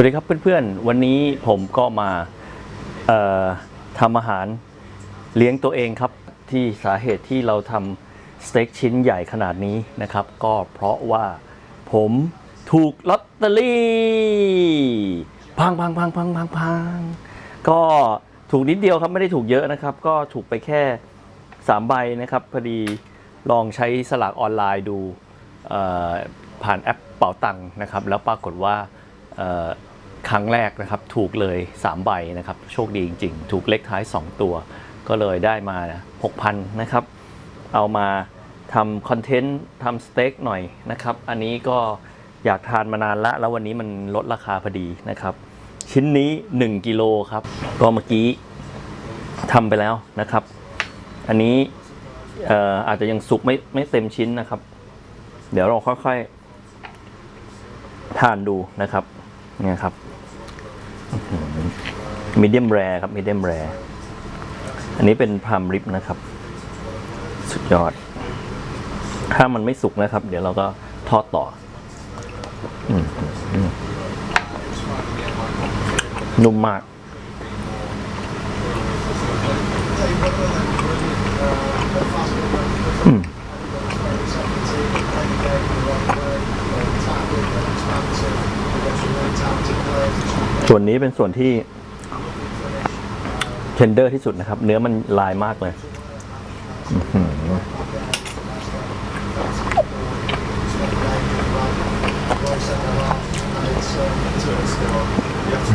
วัสดีครับเพื่อนๆ วันนี้ผมก็มาทำอาหารเลี้ยงตัวเองครับ ที่สาเหตุที่เราทำสเต็กชิ้นใหญ่ขนาดนี้นะครับ ก็เพราะว่าผมถูกลอตเตอรี่พังพังพังพังพังพังก็ถูกนิดเดียวครับไม่ได้ถูกเยอะนะครับ ก็ถูกไปแค่ 3 ใบนะครับ พอดีลองใช้สลากออนไลน์ดูผ่านแอปเป๋าตังค์นะครับ แล้วปรากฏว่า ครั้งแรกนะครับถูกเลย3ใบนะครับโชคดีจริง ๆ ถูกเลขท้าย 2 ตัว ก็เลยได้มา 6,000นะครับเอามาทำคอนเทนต์ทำสเต็กหน่อยนะครับอันนี้ก็อยากทานมานานละ แล้ววันนี้มันลดราคาพอดีนะครับ ชิ้นนี้ 1กิโลครับ ก็เมื่อกี้ทำไปแล้วนะครับ อันนี้เอ่ออาจจะยังสุกไม่ไม่เต็มชิ้นนะครับ เดี๋ยวเราค่อยๆทานดูนะครับเนี่ยครับ มีเดียมแรครับมีเดียมแรอันนี้เป็นพรามริบนะครับ สุดยอด ถ้ามันไม่สุกนะครับ เดี๋ยวเราก็ทอดต่ออืมอืมนุ่มมากอืม ส่วนนี้เป็นส่วนที่เทนเดอร์ที่สุดนะครับ เนื้อมันลายมากเลย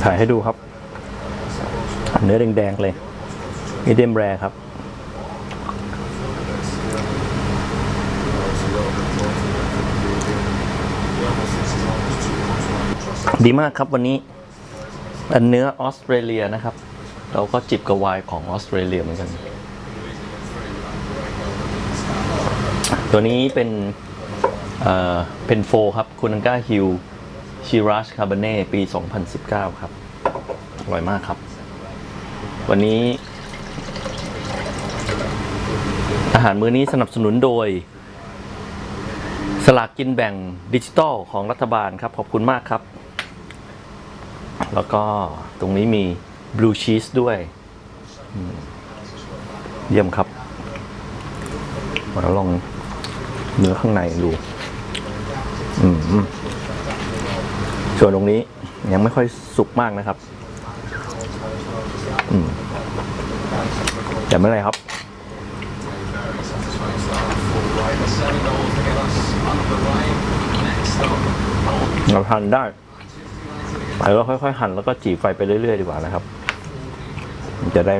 ถ่ายให้ดูครับ เนื้อแดงๆเลยมีเดียมแรครับ ดีมากครับวันนี้ อันเนื้อออสเตรเลียนะครับ เราก็จิบกับไวน์ของออสเตรเลียเหมือนกัน ตัวนี้เป็นเอ่อเป็นโฟครับคุณังกาฮิลชิรัชคาร์บเน่ปี 2019 ครับ อร่อยมากครับ วันนี้ อาหารมื้อนี้สนับสนุนโดย สลากกินแบ่งดิจิตอลของรัฐบาลครับ ขอบคุณมากครับ แล้วก็ตรงนี้มีบลูชีสด้วย เยี่ยมครับ มาลองเนื้อข้างในดูส่วนตรงนี้ยังไม่ค่อยสุกมากนะครับแต่ไม่ไรครับ เราทานได้ แล้วค่อยๆหั่นแล้วก็จีบไฟไปเรื่อยๆดีกว่านะครับ จะได้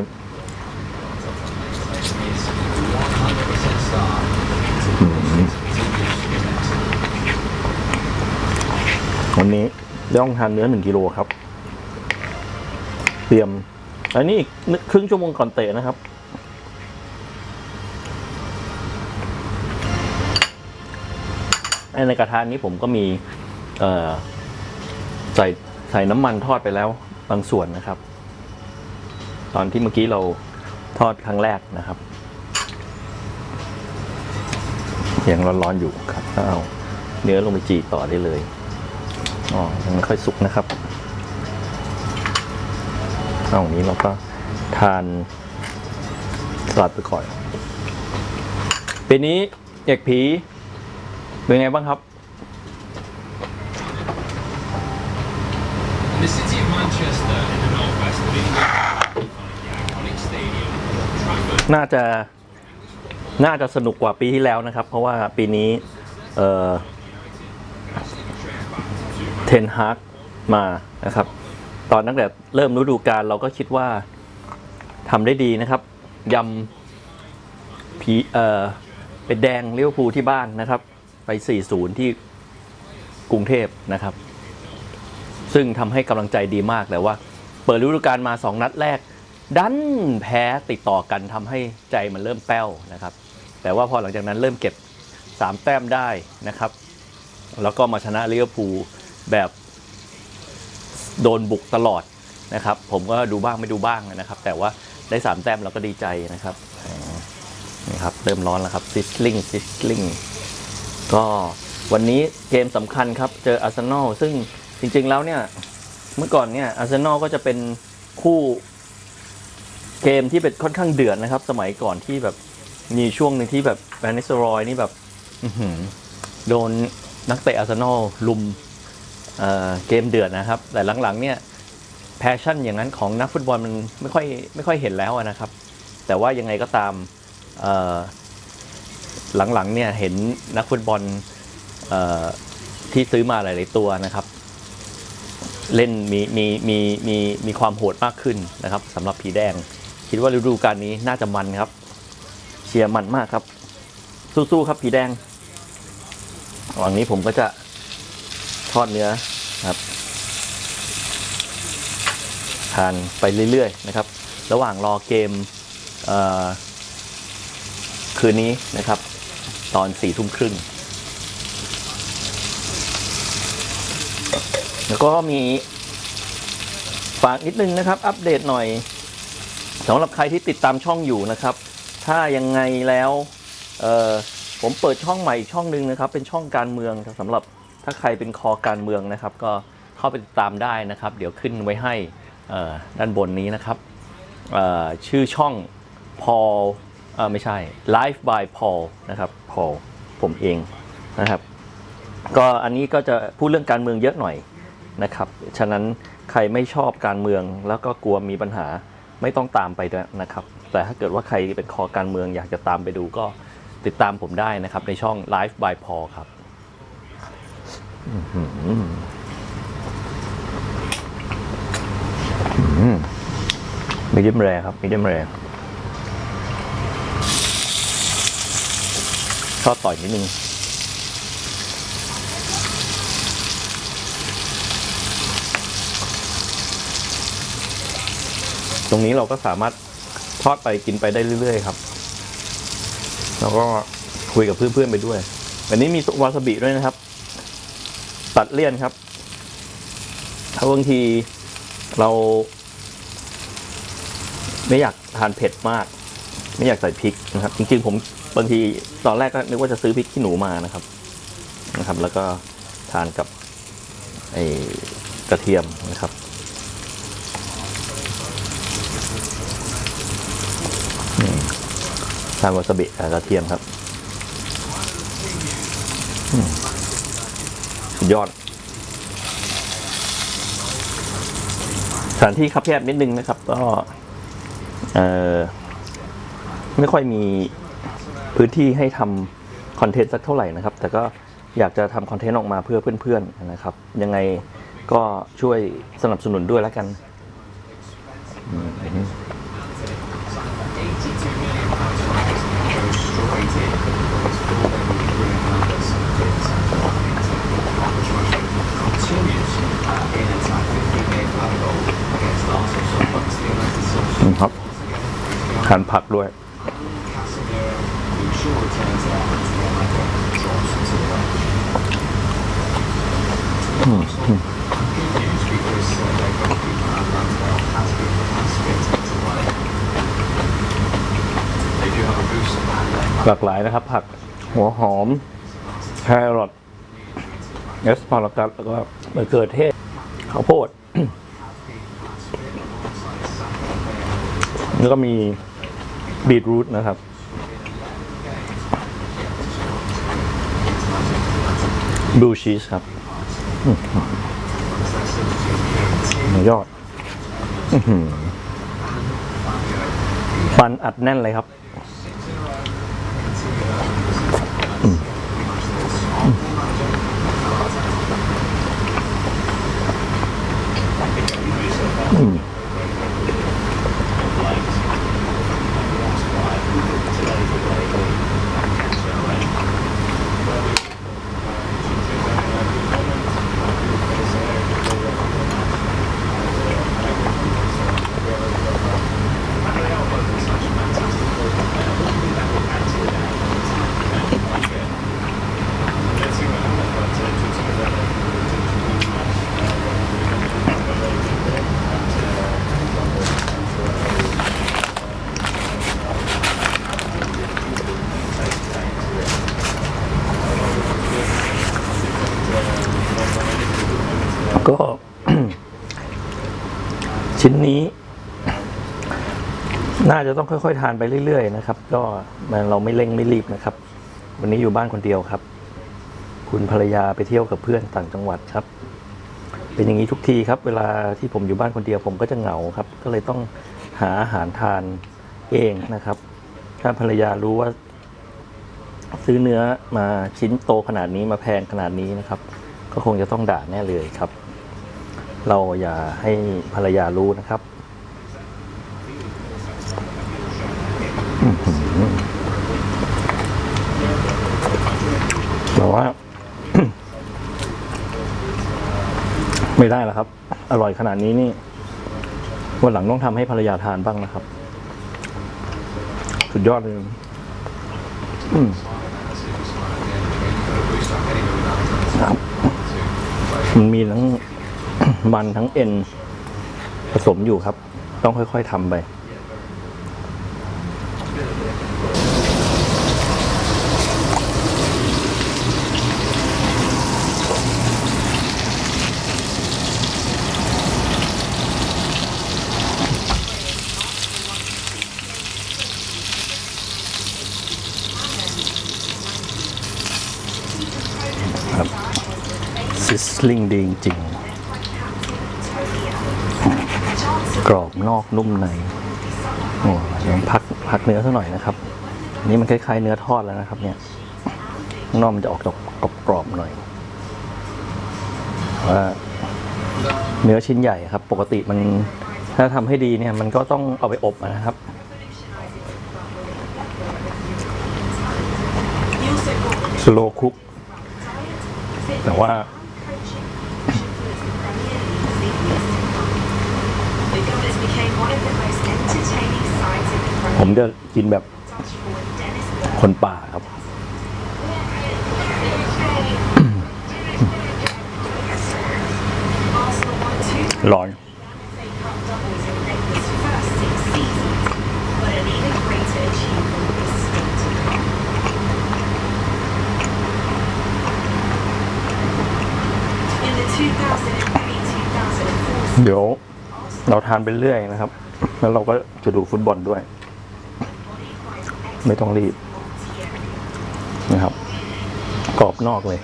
วันนี้ต้องทานเนื้อหนึ่งกิโลครับ เตรียม อันนี้อีกครึ่งชั่วโมงก่อนเตะนะครับในกระทะนี้ผมก็มีใส่ ใส่น้ำมันทอดไปแล้วบางส่วนนะครับ ตอนที่เมื่อกี้เราทอดครั้งแรกนะครับยังร้อนๆอยู่ครับก็เอาเนื้อลงไปจีต่อได้เลยอ๋อยังไม่ค่อยสุกนะครับเอาอย่างนี้เราก็ทานสลัดไปก่อนปีนี้เอกผีเป็นไงบ้างครับ น่าจะน่าจะสนุกกว่าปีที่แล้วนะครับ เพราะว่าปีนี้เอ่อเทนฮากมานะครับ ตอนตั้งแต่เริ่มฤดูกาลเราก็คิดว่าทำได้ดีนะครับยำผีเอ่อเป็นแดงเลี้ยวภูที่บ้านนะครับ ไป 4-0 ที่กรุงเทพนะครับ ซึ่งทำให้กำลังใจดีมากแต่ว่า เปิดฤดูกาลมา 2 นัดแรก ดันแพ้ติดต่อกันทำให้ใจมันเริ่มแป้วนะครับ แต่ว่าพอหลังจากนั้นเริ่มเก็บ 3 แต้มได้นะครับ แล้วก็มาชนะลิเวอร์พูลแบบโดนบุกตลอดนะครับ ผมก็ดูบ้างไม่ดูบ้างนะครับ แต่ว่าได้ 3 แต้มเราก็ดีใจนะครับนี่ครับเริ่มร้อนแล้วครับซิสลิงซิสลิงก็วันนี้เกมสำคัญครับ เจออาร์เซนอลซึ่งจริงๆแล้วเนี่ย เมื่อก่อนเนี่ยอาร์เซนอลก็จะเป็นคู่ เกมที่เป็นค่อนข้างเดือดนะครับ สมัยก่อนที่แบบมีช่วงหนึ่งที่แบบแบนนิสรอยนี่แบบอืโดนนักเตะอาร์เซนอลลุมเเกมเดือดนะครับ แต่หลังๆ เนี่ยแพชชั่นอย่างนั้นของนักฟุตบอลมันไม่ค่อยไม่ค่อยเห็นแล้วนะครับ แต่ว่ายังไงก็ตามหลังๆเนี่ยเห็นนักฟุตบอลอที่ซื้อมาหลาย ๆ ตัวนะครับ เล่นมีมีมีมีมีความโหดมากขึ้นนะครับสำหรับผีแดง คิดว่าฤดูกาลนี้น่าจะมันครับ เชียร์มันมากครับ สู้ๆครับผีแดงหว่างนี้ผมก็จะทอดเนื้อครับทานไปเรื่อยๆนะครับ ระหว่างรอเกมเคืนนี้นะครับ ตอนสี่ทุ่มครึ่งแล้วก็มีฝากนิดนึงนะครับ อัปเดตหน่อย สำหรับใครที่ติดตามช่องอยู่นะครับ ถ้ายังไงแล้วผมเปิดช่องใหม่อีกช่องหนึ่งนะครับ เป็นช่องการเมืองสำหรับถ้าใครเป็นคอการเมืองนะครับ ก็เข้าไปติดตามได้นะครับ เดี๋ยวขึ้นไว้ให้ด้านบนนี้นะครับชื่อช่อง Paul เออไม่ใช่ Life by Paul นะครับ Paul ผมเองนะครับ ก็อันนี้ก็จะพูดเรื่องการเมืองเยอะหน่อยนะครับ ฉะนั้นใครไม่ชอบการเมืองแล้วก็กลัวมีปัญหา ไม่ต้องตามไปด้วยนะครับ แต่ถ้าเกิดว่าใครเป็นคอการเมืองอยากจะตามไปดูก็ติดตามผมได้นะครับ ในช่อง Live by Paul ครับอื้อหือมีดิมแรครับมีดิมแรชอบต่อยนิดนึง ตรงนี้เราก็สามารถทอดไปกินไปได้เรื่อยๆครับ แล้วก็คุยกับเพื่อนๆไปด้วยอันนี้มีวาซาบิด้วยนะครับ ตัดเลี่ยนครับ ถ้าบางทีเรา ไม่อยากทานเผ็ดมาก ไม่อยากใส่พริกนะครับ จริงๆ ผมบางทีตอนแรกก็นึกว่าจะซื้อพริกขี้หนูมานะครับนะครับ แล้วก็ทานกับไอ้กระเทียมนะครับ ทาวาซาบิกับกระเทียมครับอืมสุดยอดสถานที่คับแคบนิดนึงนะครับ ก็เอ่อไม่ค่อยมีพื้นที่ให้ทำคอนเทนต์สักเท่าไหร่นะครับ แต่ก็อยากจะทำคอนเทนต์ออกมาเพื่อเพื่อนๆนะครับ ยังไงก็ช่วยสนับสนุนด้วยแล้วกัน อืมครับานผักด้วยหลากหลายนะครับ ผักหัวหอม แครอทเอสพารากัสแล้วก็มะเขือเทศข้าวโพด แล้วก็มี บีทรูทนะครับ บลูชีสครับอื้อยอดปันอัดแน่นเลยครับ อ ชิ้นนี้ น่าจะต้องค่อยๆ ทานไปเรื่อยๆนะครับ ก็มันเราไม่เร่งไม่รีบนะครับ วันนี้อยู่บ้านคนเดียวครับ คุณภรรยาไปเที่ยวกับเพื่อนต่างจังหวัดครับ เป็นอย่างนี้ทุกทีครับ เวลาที่ผมอยู่บ้านคนเดียวผมก็จะเหงาครับ ก็เลยต้องหาอาหารทานเองนะครับ ถ้าภรรยารู้ว่า ซื้อเนื้อมาชิ้นโตขนาดนี้มาแพงขนาดนี้นะครับ ก็คงจะต้องด่าแน่เลยครับ เราอย่าให้ภรรยารู้นะครับอื้อหือแต่ว่า ไม่ได้แล้วครับ อร่อยขนาดนี้นี่ วันหลังต้องทำให้ภรรยาทานบ้างนะครับ สุดยอดเลยอืมครับมันมีทั้งมันทั้งเอ็นผสมอยู่ครับ ต้องค่อยๆทำไป ลิงดีจริง กรอบนอกนุ่มในโอ้เดี๋ยพักพักเนื้อสักหน่อยนะครับนนี้มันคล้ายๆเนื้อทอดแล้วนะครับ เนี่ยนอกมันจะออกจากกรอบๆหน่อยว่าเนื้อชิ้นใหญ่ครับ ปกติมันถ้าทำให้ดีเนี่ย มันก็ต้องเอาไปอบนะครับสโลคุกแต่ว่า ผมจะกินแบบคนป่าครับ ร้อนเดี๋ยวเราทานไปเรื่อยนะครับ แล้วเราก็จะดูฟุตบอลด้วย ไม่ต้องรีบนะครับ กรอบนอกเลย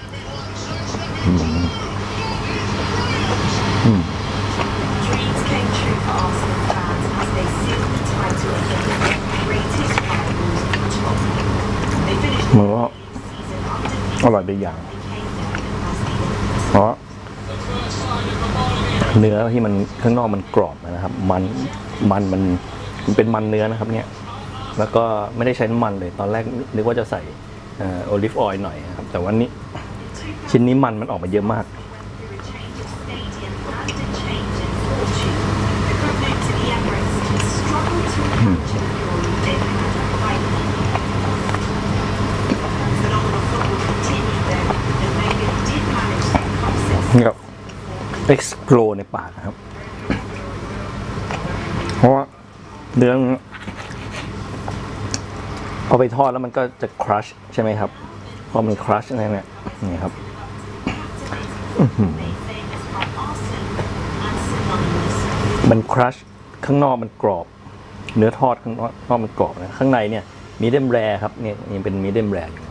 มันก็อร่อยไปอย่าง เพราะเนื้อที่มันข้างนอกมันกรอบนะครับ มันมันมันเป็นมันเนื้อนะครับ เนี่ย แล้วก็ไม่ได้ใช้น้ำมันเลยตอนแรกนึกว่าจะใส่โอลิฟออยล์หน่อยนะครับ แต่วันนี้ชิ้นนี้มันมันออกมาเยอะมาก นี่ครับ explore ในปากนะครับ เพราะว่าเนื้อ มันเอาไปทอดแล้วมันก็จะ crush ใช่ไหมครับ พอมัน crush อะไรเนี่ยนี่ครับมัน crush ข้างนอกมันกรอบ เนื้อทอดข้างนอกนอกมันกรอบนะข้างในเนี่ยมีเดมแรครับเนี่ยยังเป็นมีเดมแรอยู่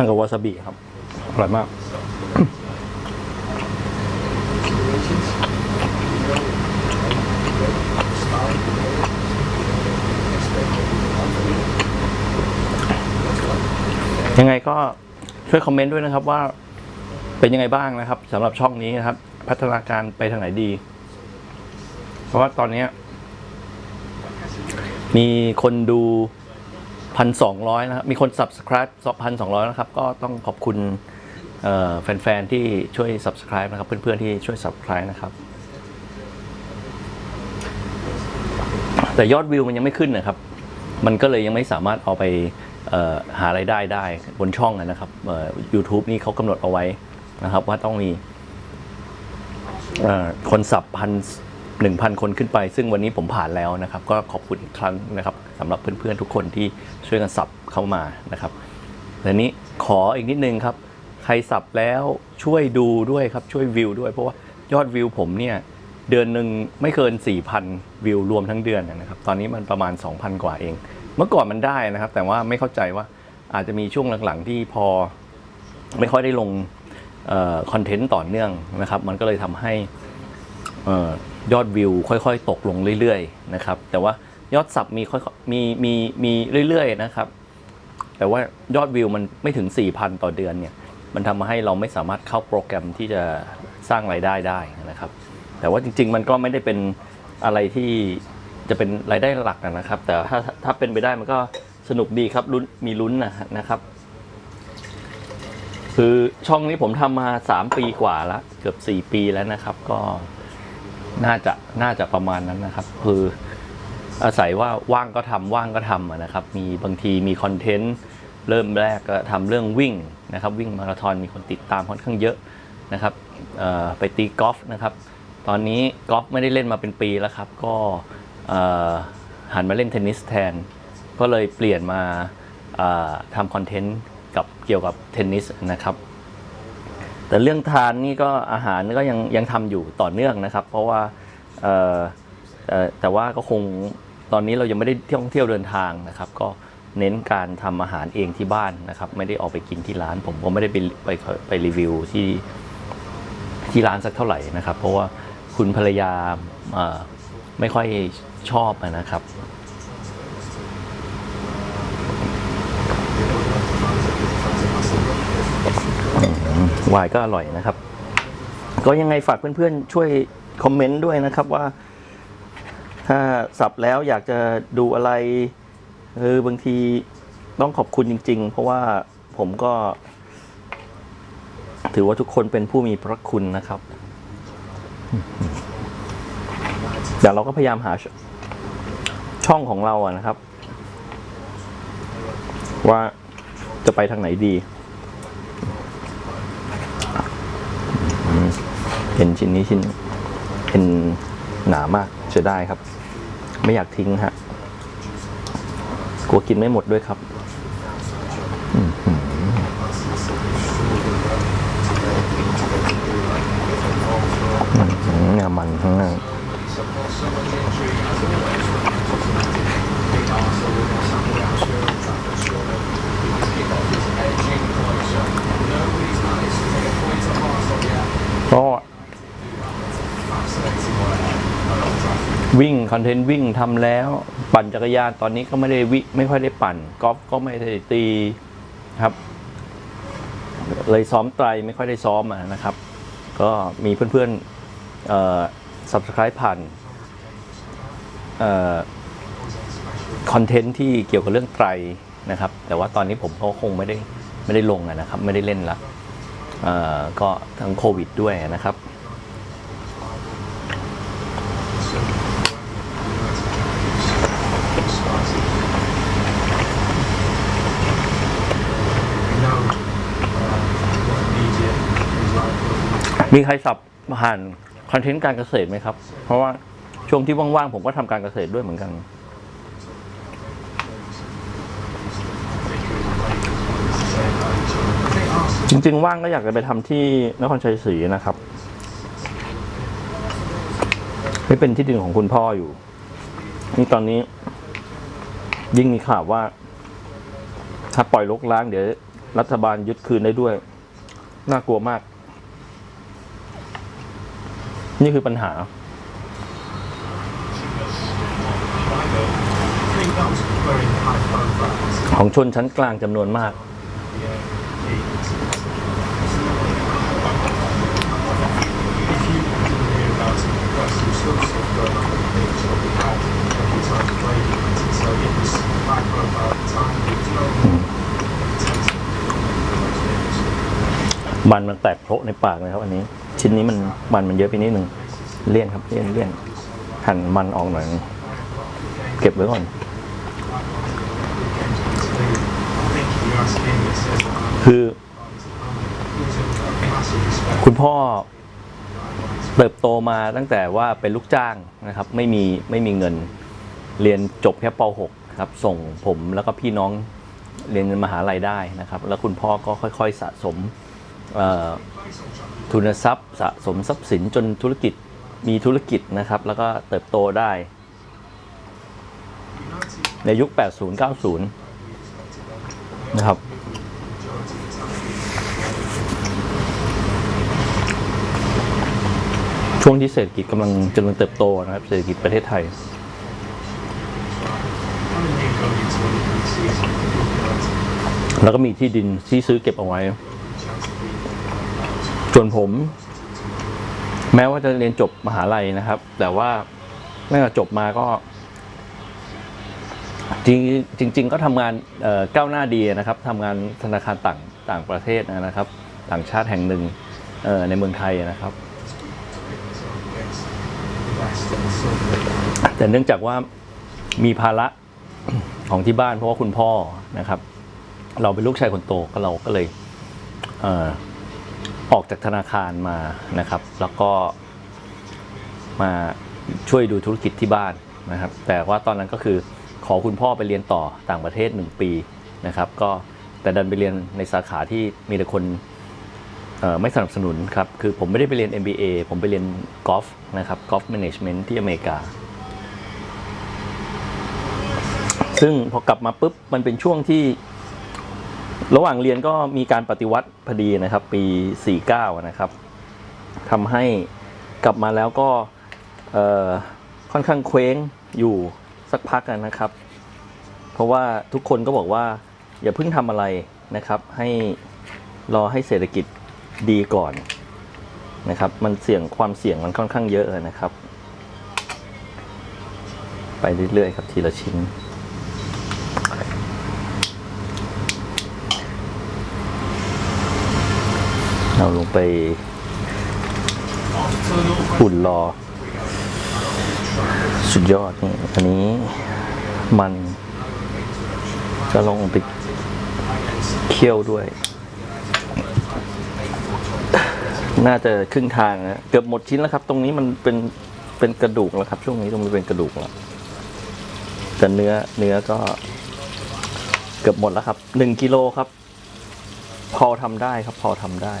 านกับวาซาบิครับ อร่อยมาก ยังไงก็ช่วยคอมเมนต์ด้วยนะครับว่าเป็นยังไงบ้างนะครับสำหรับช่องนี้นะครับ พัฒนาการไปทางไหนดี เพราะว่าตอนนี้มีคนดู พันสองร้อยนะครับ มีคน subscribe พันสองร้อยนะครับ ก็ต้องขอบคุณแฟนๆ ที่ช่วย subscribe นะครับ เพื่อนๆ ที่ช่วย subscribe นะครับ แต่ยอดวิวมันยังไม่ขึ้นนะครับ มันก็เลยยังไม่สามารถเอาไปหารายได้ได้บนช่องนะครับเอ่อ YouTube นี่เขากำหนดเอาไว้นะครับ ว่าต้องมีคนสับพันหนึ่งพันคนขึ้นไป ซึ่งวันนี้ผมผ่านแล้วนะครับ ก็ขอบคุณอีกครั้งนะครับ สำหรับเพื่อนๆทุกคนที่ช่วยกันสับเข้ามานะครับและนี้ขออีกนิดนึงครับ ใครสับแล้วช่วยดูด้วยครับช่วยวิวด้วยเพราะว่ายอดวิวผมเนี่ยเดือนหนึ่งไม่เกิน 4,000 วิวรวมทั้งเดือนนะครับ ตอนนี้มันประมาณ 2,000 กว่าเอง เมื่อก่อนมันได้นะครับ แต่ว่าไม่เข้าใจว่าอาจจะมีช่วงหลังๆ ที่พอไม่ค่อยได้ลงคอนเทนต์ต่อเนื่องนะครับ มันก็เลยทำให้ออยอดวิวค่อยๆ ตกลงเรื่อยๆนะครับ แต่ว่า ยอดสับมีค่อยๆมีมีมีเรื่อยๆนะครับ แต่ว่ายอดวิวมันไม่ถึง 4,000 ต่อเดือนเนี่ย มันทำให้เราไม่สามารถเข้าโปรแกรมที่จะสร้างรายได้ได้นะครับ แต่ว่าจริง ๆ มันก็ไม่ได้เป็นอะไรที่จะเป็นรายได้หลักนะครับ แต่ถ้าถ้าเป็นไปได้มันก็สนุกดีครับลุ้นมีลุ้นนะนะครับ คือช่องนี้ผมทำมา 3 ปีกว่าแล้วเกือบ 4 ปีแล้วนะครับ ก็น่าจะน่าจะประมาณนั้นนะครับ คือ อาศัยว่าว่างก็ทำว่างก็ทำนะครับ มีบางทีมีคอนเทนต์เริ่มแรกก็ทำเรื่องวิ่งนะครับวิ่งมาราธอนมีคนติดตามค่อนข้างเยอะนะครับไปตีกอล์ฟนะครับ ตอนนี้กอล์ฟไม่ได้เล่นมาเป็นปีแล้วครับ ก็หันมาเล่นเทนนิสแทน ก็เลยเปลี่ยนมาทำคอนเทนต์กับเกี่ยวกับเทนนิสนะครับ แต่เรื่องทานนี่ก็อาหารก็ยังยังทำอยู่ต่อเนื่องนะครับ เพราะว่าแต่ว่าก็คง ตอนนี้เรายังไม่ได้ท่องเที่ยวเดินทางนะครับ ก็เน้นการทำอาหารเองที่บ้านนะครับ ไม่ได้ออกไปกินที่ร้าน ผมก็ไม่ได้ไปไปไปรีวิวที่ที่ร้านสักเท่าไหร่นะครับ เพราะว่าคุณภรรยาไม่ค่อยชอบนะครับวายก็อร่อยนะครับ ก็ยังไงฝากเพื่อนๆช่วยคอมเมนต์ด้วยนะครับว่า ถ้าสับแล้วอยากจะดูอะไรเออบางทีต้องขอบคุณจริง ๆ เพราะว่าผมก็ ถือว่าทุกคนเป็นผู้มีพระคุณนะครับเดี๋ยวเราก็พยายามหาชช่องของเราอะนะครับ ว่าจะไปทางไหนดี เห็นชิ้นนี้ชิ้นเป็นหนามากเสียดายครับ ไม่อยากทิ้งฮะกลัวกินไม่หมดด้วยครับอืมเนี่ยมันข้างหน้า คอนเทนต์วิ่งทำแล้ว ปั่นจักรยานตอนนี้ก็ไม่ได้วิไม่ค่อยได้ปั่นกอล์ฟก็ไม่ได้ตีครับ เลยซ้อมไตรไม่ค่อยได้ซ้อมอนะครับ ก็มีเพื่อนๆเอ่อ subscribe ผ่านเอ่อคอนเทนต์ที่เกี่ยวกับเรื่องไตรนะครับ แต่ว่าตอนนี้ผมก็คงไม่ได้ไม่ได้ลงนะครับ ไม่ได้เล่นละเอ่อก็ทั้งโควิดด้วยนะครับ มีใครสับผ่านคอนเทนต์การเกษตรไหมครับ เพราะว่าช่วงที่ว่างๆผมก็ทำการเกษตรด้วยเหมือนกัน จริงๆว่างก็อยากจะไปทำที่นครชัยศรีนะครับไม่เป็นที่ดินของคุณพ่ออยู่ นี่ตอนนี้ ยิ่งมีข่าวว่า ถ้าปล่อยลกล้างเดี๋ยว รัฐบาลยึดคืนได้ด้วย น่ากลัวมาก นี่คือปัญหา ของชนชั้นกลางจำนวนมาก มันมันแตกโพะในปากเลยครับอันนี้ ชิ้นนี้มันมันมันเยอะไปนิดนึงเลี่ยนครับเลี่ยนเลี่ยนหั่นมันออกหน่อย เก็บไว้ก่อน คือ คุณพ่อเติบโตมาตั้งแต่ว่าเป็นลูกจ้างนะครับ ไม่มีไม่มีเงิน เรียนจบแค่ป .6 ครับ ส่งผมแล้วก็พี่น้องเรียนมหาลัยได้นะครับ แล้วคุณพ่อก็ค่อย ๆสะสม ทุนทรัพย์สะสมทรัพย์สินจนธุรกิจมีธุรกิจนะครับ แล้วก็เติบโตได้ ในยุค 80 90 นะครับช่วงที่เศรษฐกิจกำลังเจริญเติบโตนะครับ เศรษฐกิจประเทศไทย แล้วก็มีที่ดินที่ซื้อเก็บเอาไว้ ส่วนผม แม้ว่าจะเรียนจบมหาลัยนะครับ แต่ว่าเมื่อจบมาก็ จริงจริงๆก็ทำงานก้าวหน้าดีนะครับทำงานธนาคารต่างต่างประเทศนะครับ ต่างชาติแห่งหนึ่งในเมืองไทยนะครับ แต่เนื่องจากว่ามีภาระของที่บ้านเพราะว่าคุณพ่อนะครับ เราเป็นลูกชายคนโตก็เราก็เลยเออกจากธนาคารมานะครับ แล้วก็มาช่วยดูธุรกิจที่บ้านนะครับ แต่ว่าตอนนั้นก็คือขอคุณพ่อไปเรียนต่อต่างประเทศ 1 ปีนะครับ ก็แต่ดันไปเรียนในสาขาที่มีแต่คนไม่สนับสนุนครับ คือผมไม่ได้ไปเรียน MBA ผมไปเรียนกอล์ฟนะครับกอล์ฟแมネจเมนต์ที่อเมริกา ซึ่งพอกลับมาปุ๊บ มันเป็นช่วงที่ ระหว่างเรียนก็มีการปฏิวัติพอดีนะครับ ปี 49 นะครับทำให้กลับมาแล้วก็ค่อนข้างเคว้งอยู่สักพักนะครับ เพราะว่าทุกคนก็บอกว่าอย่าเพิ่งทำอะไรนะครับ ให้รอให้เศรษฐกิจดีก่อนนะครับ มันเสี่ยงความเสี่ยงมันค่อนข้างเยอะนะครับ ไปเรื่อยๆครับทีละชิ้น เราลงไปอุ่นรอ สุดยอดนี่อันนี้มันจะลงไปเคี่ยวด้วย น่าจะครึ่งทางนะเกือบหมดชิ้นแล้วครับ ตรงนี้มันเป็นเป็นกระดูกแล้วครับ ช่วงนี้ตรงนี้เป็นกระดูกแล้วแต่เนื้อเนื้อก็เกือบหมดแล้วครับหนึ่งกิโลครับ พอทำได้ครับ พอทำได้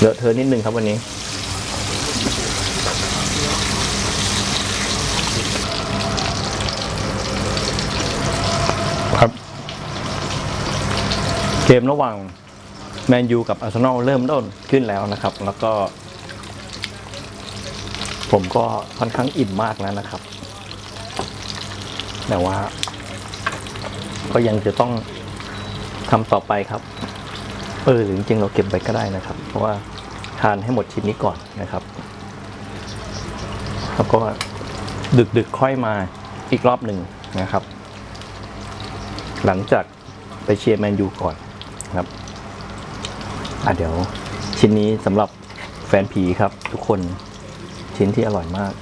เลอะเทอะนิดนึงครับวันนี้ ครับ เกมระหว่างแมนยูกับอาร์เซนอลเริ่มต้นขึ้นแล้วนะครับ แล้วก็ ผมก็ค่อนข้างอิ่มมากแล้วนะครับ แต่ว่า ก็ยังจะต้องทำต่อไปครับเออหรือจริงๆเราเก็บไว้ก็ได้นะครับ เพราะว่าทานให้หมดชิ้นนี้ก่อนนะครับ แล้วก็ดึกๆค่อยมาอีกรอบหนึ่งนะครับ หลังจากไปเชียร์แมนยูก่อนนะครับอะเดี๋ยวชิ้นนี้สำหรับแฟนผีครับ ทุกคนชิ้นที่อร่อยมาก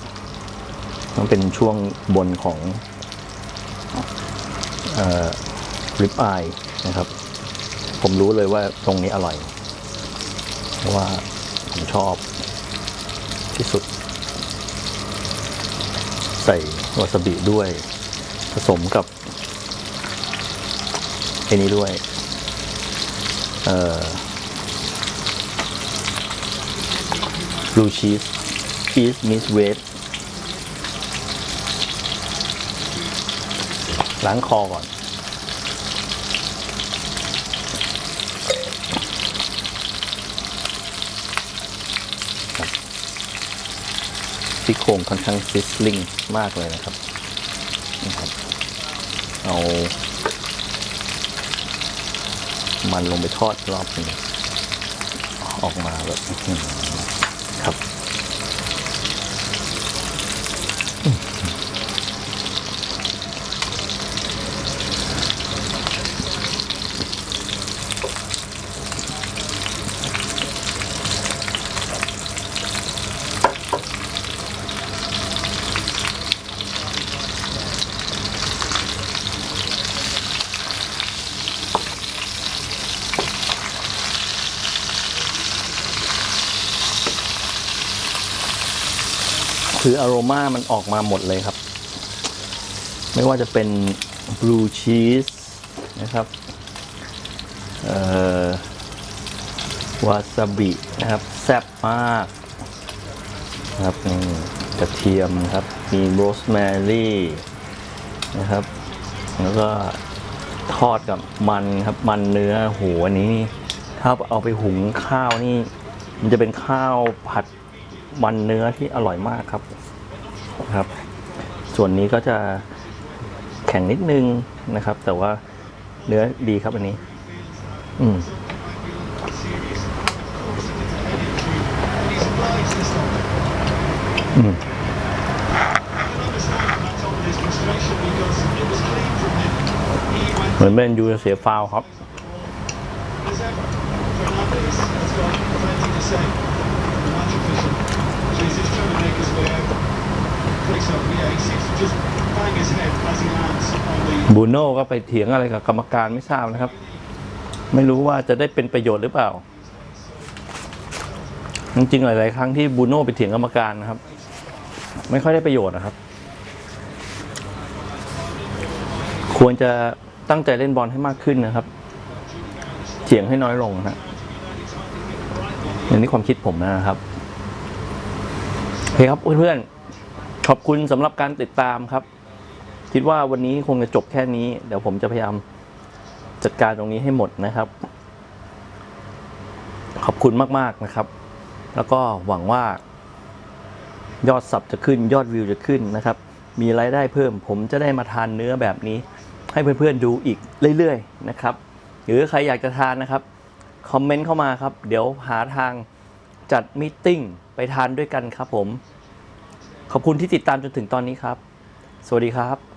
มันเป็นช่วงบนของออริบอายนะครับ ผมรู้เลยว่าตรงนี้อร่อย เพราะว่าผมชอบที่สุด ใส่วาซาบิด้วย ผสมกับไอ้นี้ด้วย เอ่อ blue cheese cheese miss wet ล้างคอก่อน ซี่โครงค่อนข้างซิสลิงมากเลยนะครับนะครับ เอามันลงไปทอดรอบนึงออกมาแบบครับ คืออโรมามันออกมาหมดเลยครับ ไม่ว่าจะเป็นบลูชีสนะครับวาซาบินะครับ แซ่บมากนะครับนี่กระเทียมครับ มีโรสแมรี่นะครับ แล้วก็ทอดกับมันครับ มันเนื้อหอันนี้นี่ถ้าเอาไปหุงข้าวนี่ มันจะเป็นข้าวผัด มันเนื้อที่อร่อยมากครับนะครับ ส่วนนี้ก็จะแข็งนิดนึงนะครับ แต่ว่าเนื้อดีครับอันนี้ อืมอืมเหมือนแมนยูเสียฟาวครับ บูโน่ก็ไปเถียงอะไรกับกรรมการไม่ทราบนะครับ ไม่รู้ว่าจะได้เป็นประโยชน์หรือเปล่า จริงๆหลายๆครั้งที่บูโน่ไปเถียงกรรมการนะครับ ไม่ค่อยได้ประโยชน์นะครับ ควรจะตั้งใจเล่นบอลให้มากขึ้นนะครับ เถียงให้น้อยลงนะฮะอันนี้ความคิดผมนะครับโอเคครับเพื่อนๆ ขอบคุณสำหรับการติดตามครับ คิดว่าวันนี้คงจะจบแค่นี้ เดี๋ยวผมจะพยายามจัดการตรงนี้ให้หมดนะครับ ขอบคุณมากๆนะครับ แล้วก็หวังว่ายอดสับจะขึ้นยอดวิวจะขึ้นนะครับ มีรายได้เพิ่ม ผมจะได้มาทานเนื้อแบบนี้ ให้เพื่อนๆดูอีกเรื่อยๆนะครับ หรือใครอยากจะทานนะครับคอมเมนต์เข้ามาครับ เดี๋ยวหาทางจัดมตติ팅ไปทานด้วยกันครับผม ขอบคุณที่ติดตามจนถึงตอนนี้ครับ สวัสดีครับ